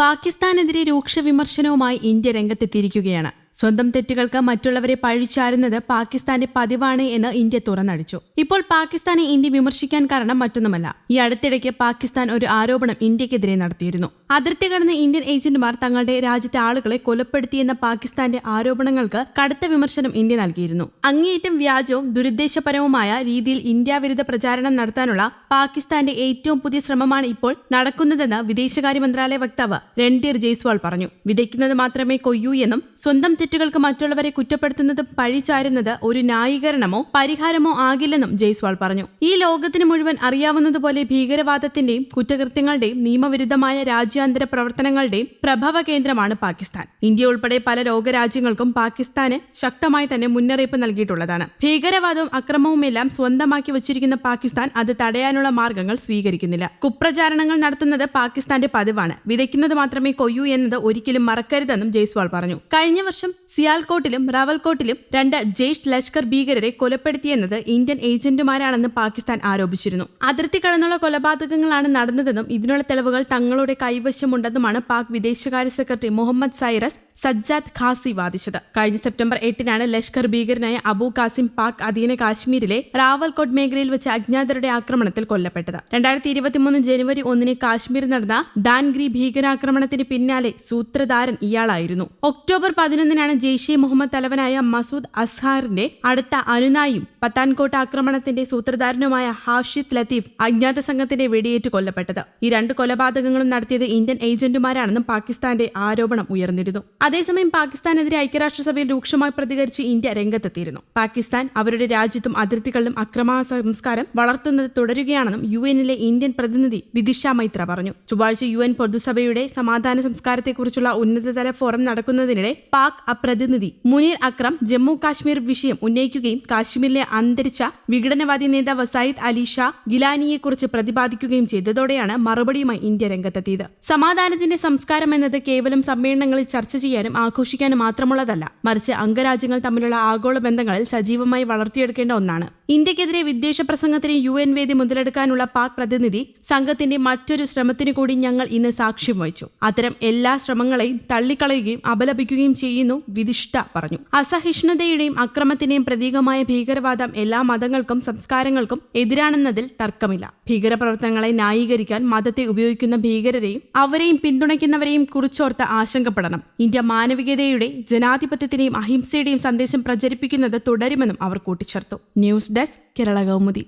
പാകിസ്ഥാനെതിരെ രൂക്ഷ വിമർശനവുമായി ഇന്ത്യ രംഗത്തെത്തിയിരിക്കുകയാണ്. സ്വന്തം തെറ്റുകൾക്ക് മറ്റുള്ളവരെ പഴിച്ചാരുന്നത് പാകിസ്ഥാന്റെ പതിവാണ് എന്ന് ഇന്ത്യ തുറന്നടിച്ചു. ഇപ്പോൾ പാകിസ്ഥാനെ ഇന്ത്യ വിമർശിക്കാൻ കാരണം മറ്റൊന്നുമല്ല. ഈ അടുത്തിടയ്ക്ക് പാകിസ്ഥാൻ ഒരു ആരോപണം ഇന്ത്യക്കെതിരെ നടത്തിയിരുന്നു. അതിർത്തി കടന്ന് ഇന്ത്യൻ ഏജന്റുമാർ തങ്ങളുടെ രാജ്യത്തെ ആളുകളെ കൊലപ്പെടുത്തിയെന്ന പാകിസ്ഥാന്റെ ആരോപണങ്ങൾക്ക് കടുത്ത വിമർശനം ഇന്ത്യ നൽകിയിരുന്നു. അങ്ങേയറ്റം വ്യാജവും ദുരുദ്ദേശപരവുമായ രീതിയിൽ ഇന്ത്യ വിരുദ്ധ പ്രചാരണം നടത്താനുള്ള പാകിസ്ഥാന്റെ ഏറ്റവും പുതിയ ശ്രമമാണ് ഇപ്പോൾ നടക്കുന്നതെന്ന് വിദേശകാര്യ മന്ത്രാലയ വക്താവ് രൺധീർ ജയ്സ്വാൾ പറഞ്ഞു. വിതയ്ക്കുന്നത് മാത്രമേ കൊയ്യൂ എന്നും സ്വന്തം തെറ്റുകൾക്ക് മറ്റുള്ളവരെ കുറ്റപ്പെടുത്തുന്നത് പഴിചാരുന്നത് ഒരു ന്യായീകരണമോ പരിഹാരമോ ആകില്ലെന്നും ജയ്സ്വാൾ പറഞ്ഞു. ഈ ലോകത്തിന് മുഴുവൻ അറിയാവുന്നതുപോലെ ഭീകരവാദത്തിന്റെയും കുറ്റകൃത്യങ്ങളുടെയും നിയമവിരുദ്ധമായ രാജ്യാന്തര പ്രവർത്തനങ്ങളുടെയും പ്രഭവ കേന്ദ്രമാണ് പാകിസ്ഥാൻ. ഇന്ത്യ ഉൾപ്പെടെ പല ലോകരാജ്യങ്ങൾക്കും പാകിസ്ഥാന് ശക്തമായി തന്നെ മുന്നറിയിപ്പ് നൽകിയിട്ടുള്ളതാണ്. ഭീകരവാദവും അക്രമവുമെല്ലാം സ്വന്തമാക്കി വച്ചിരിക്കുന്ന പാകിസ്ഥാൻ അത് തടയാനുള്ള മാർഗങ്ങൾ സ്വീകരിക്കുന്നില്ല. കുപ്രചാരണങ്ങൾ നടത്തുന്നത് പാകിസ്ഥാന്റെ പതിവാണ്. വിതയ്ക്കുന്നത് മാത്രമേ കൊയ്യൂ എന്നത് ഒരിക്കലും മറക്കരുതെന്നും ജയ്സ്വാൾ പറഞ്ഞു. കഴിഞ്ഞ വർഷം സിയാൽകോട്ടിലും റവൽകോട്ടിലും രണ്ട് ജെയ്ഷ് ലഷ്കർ ഭീകരരെ കൊലപ്പെടുത്തിയെന്നത് ഇന്ത്യൻ ഏജന്റുമാരാണെന്ന് പാകിസ്ഥാൻ ആരോപിച്ചിരുന്നു. അതിർത്തി കടന്നുള്ള കൊലപാതകങ്ങളാണ് നടന്നതെന്നും ഇതിനുള്ള തെളിവുകൾ തങ്ങളുടെ കൈവശമുണ്ടെന്നുമാണ് പാക് വിദേശകാര്യ സെക്രട്ടറി മുഹമ്മദ് സൈറസ് സജ്ജാദ് ഖാസി വാദിച്ചത്. കഴിഞ്ഞ സെപ്റ്റംബർ എട്ടിനാണ് ലഷ്കർ ഭീകരനായ അബു കാസിം പാക് അധീന കാശ്മീരിലെ റാവൽകോട്ട് മേഖലയിൽ വെച്ച് അജ്ഞാതരുടെ ആക്രമണത്തിൽ കൊല്ലപ്പെട്ടത്. രണ്ടായിരത്തി ഇരുപത്തിമൂന്ന് ജനുവരി ഒന്നിന് കാശ്മീരിൽ നടന്ന ദാൻഗ്രി ഭീകരാക്രമണത്തിന് പിന്നാലെ സൂത്രധാരൻ ഇയാളായിരുന്നു. ഒക്ടോബർ പതിനൊന്നിനാണ് ജെയ്ഷെ മുഹമ്മദ് തലവനായ മസൂദ് അസ്ഹാറിന്റെ അടുത്ത അനുനായും പത്താൻകോട്ട് ആക്രമണത്തിന്റെ സൂത്രധാരനുമായ ഹാഷിദ് ലത്തീഫ് അജ്ഞാത സംഘത്തിന്റെ വെടിയേറ്റ് കൊല്ലപ്പെട്ടത്. ഈ രണ്ട് കൊലപാതകങ്ങളും നടത്തിയത് ഇന്ത്യൻ ഏജന്റുമാരാണെന്നും പാകിസ്ഥാന്റെ ആരോപണം ഉയർന്നിരുന്നു. അതേസമയം പാകിസ്ഥാനെതിരെ ഐക്യരാഷ്ട്രസഭയിൽ രൂക്ഷമായി പ്രതികരിച്ച് ഇന്ത്യ രംഗത്തെത്തിയിരുന്നു. പാകിസ്ഥാൻ അവരുടെ രാജ്യത്തും അതിർത്തികളിലും അക്രമ സംസ്കാരം വളർത്തുന്നത് തുടരുകയാണെന്നും യു എന്നിലെ ഇന്ത്യൻ പ്രതിനിധി വിദിഷ മൈത്ര പറഞ്ഞു. ചൊവ്വാഴ്ച യു എൻ പൊതുസഭയുടെ സമാധാന സംസ്കാരത്തെക്കുറിച്ചുള്ള ഉന്നതതല ഫോറം നടക്കുന്നതിനിടെ പാക് അപ്രതിനിധി മുനീർ അക്രം ജമ്മു കാശ്മീർ വിഷയം ഉന്നയിക്കുകയും കാശ്മീരിലെ അന്തരിച്ച വിഘടനവാദി നേതാവ് സയ്യിദ് അലി ഷാ ഗിലാനിയെക്കുറിച്ച് പ്രതിപാദിക്കുകയും ചെയ്തതോടെയാണ് മറുപടിയുമായി ഇന്ത്യ രംഗത്തെത്തിയത്. സമാധാനത്തിന്റെ സംസ്കാരം എന്നത് കേവലം സമ്മേളനങ്ങളിൽ ചർച്ച ചെയ്യാനും ആഘോഷിക്കാനും മാത്രമുള്ളതല്ല മറിച്ച് അംഗരാജ്യങ്ങൾ തമ്മിലുള്ള ആഗോള ബന്ധങ്ങളിൽ സജീവമായി വളർത്തിയെടുക്കേണ്ട ഒന്നാണ്. ഇന്ത്യക്കെതിരെ വിദ്വേഷ പ്രസംഗത്തിന് യു എൻ വേദി മുതലെടുക്കാനുള്ള പാക് പ്രതിനിധി സംഘത്തിന്റെ മറ്റൊരു ശ്രമത്തിനു കൂടി ഞങ്ങൾ ഇന്ന് സാക്ഷ്യം വഹിച്ചു. അത്തരം എല്ലാ ശ്രമങ്ങളെയും തള്ളിക്കളയുകയും അപലപിക്കുകയും ചെയ്യുന്നു വിധിഷ്ഠ പറഞ്ഞു. അസഹിഷ്ണുതയുടെയും അക്രമത്തിന്റെയും പ്രതീകമായ ഭീകരവാദം എല്ലാ മതങ്ങൾക്കും സംസ്കാരങ്ങൾക്കും എതിരാണെന്നതിൽ തർക്കമില്ല. ഭീകരപ്രവർത്തനങ്ങളെ ന്യായീകരിക്കാൻ മതത്തെ ഉപയോഗിക്കുന്ന ഭീകരരെയും അവരെയും പിന്തുണയ്ക്കുന്നവരെയും കുറിച്ചോർത്ത് ആശങ്കപ്പെടണം. ഇന്ത്യ മാനവികതയുടെ ജനാധിപത്യത്തിന്റെയും അഹിംസയുടെയും സന്ദേശം പ്രചരിപ്പിക്കുന്നത് തുടരുമെന്നും അവർ കൂട്ടിച്ചേർത്തു. News desk Kerala Kaumudi.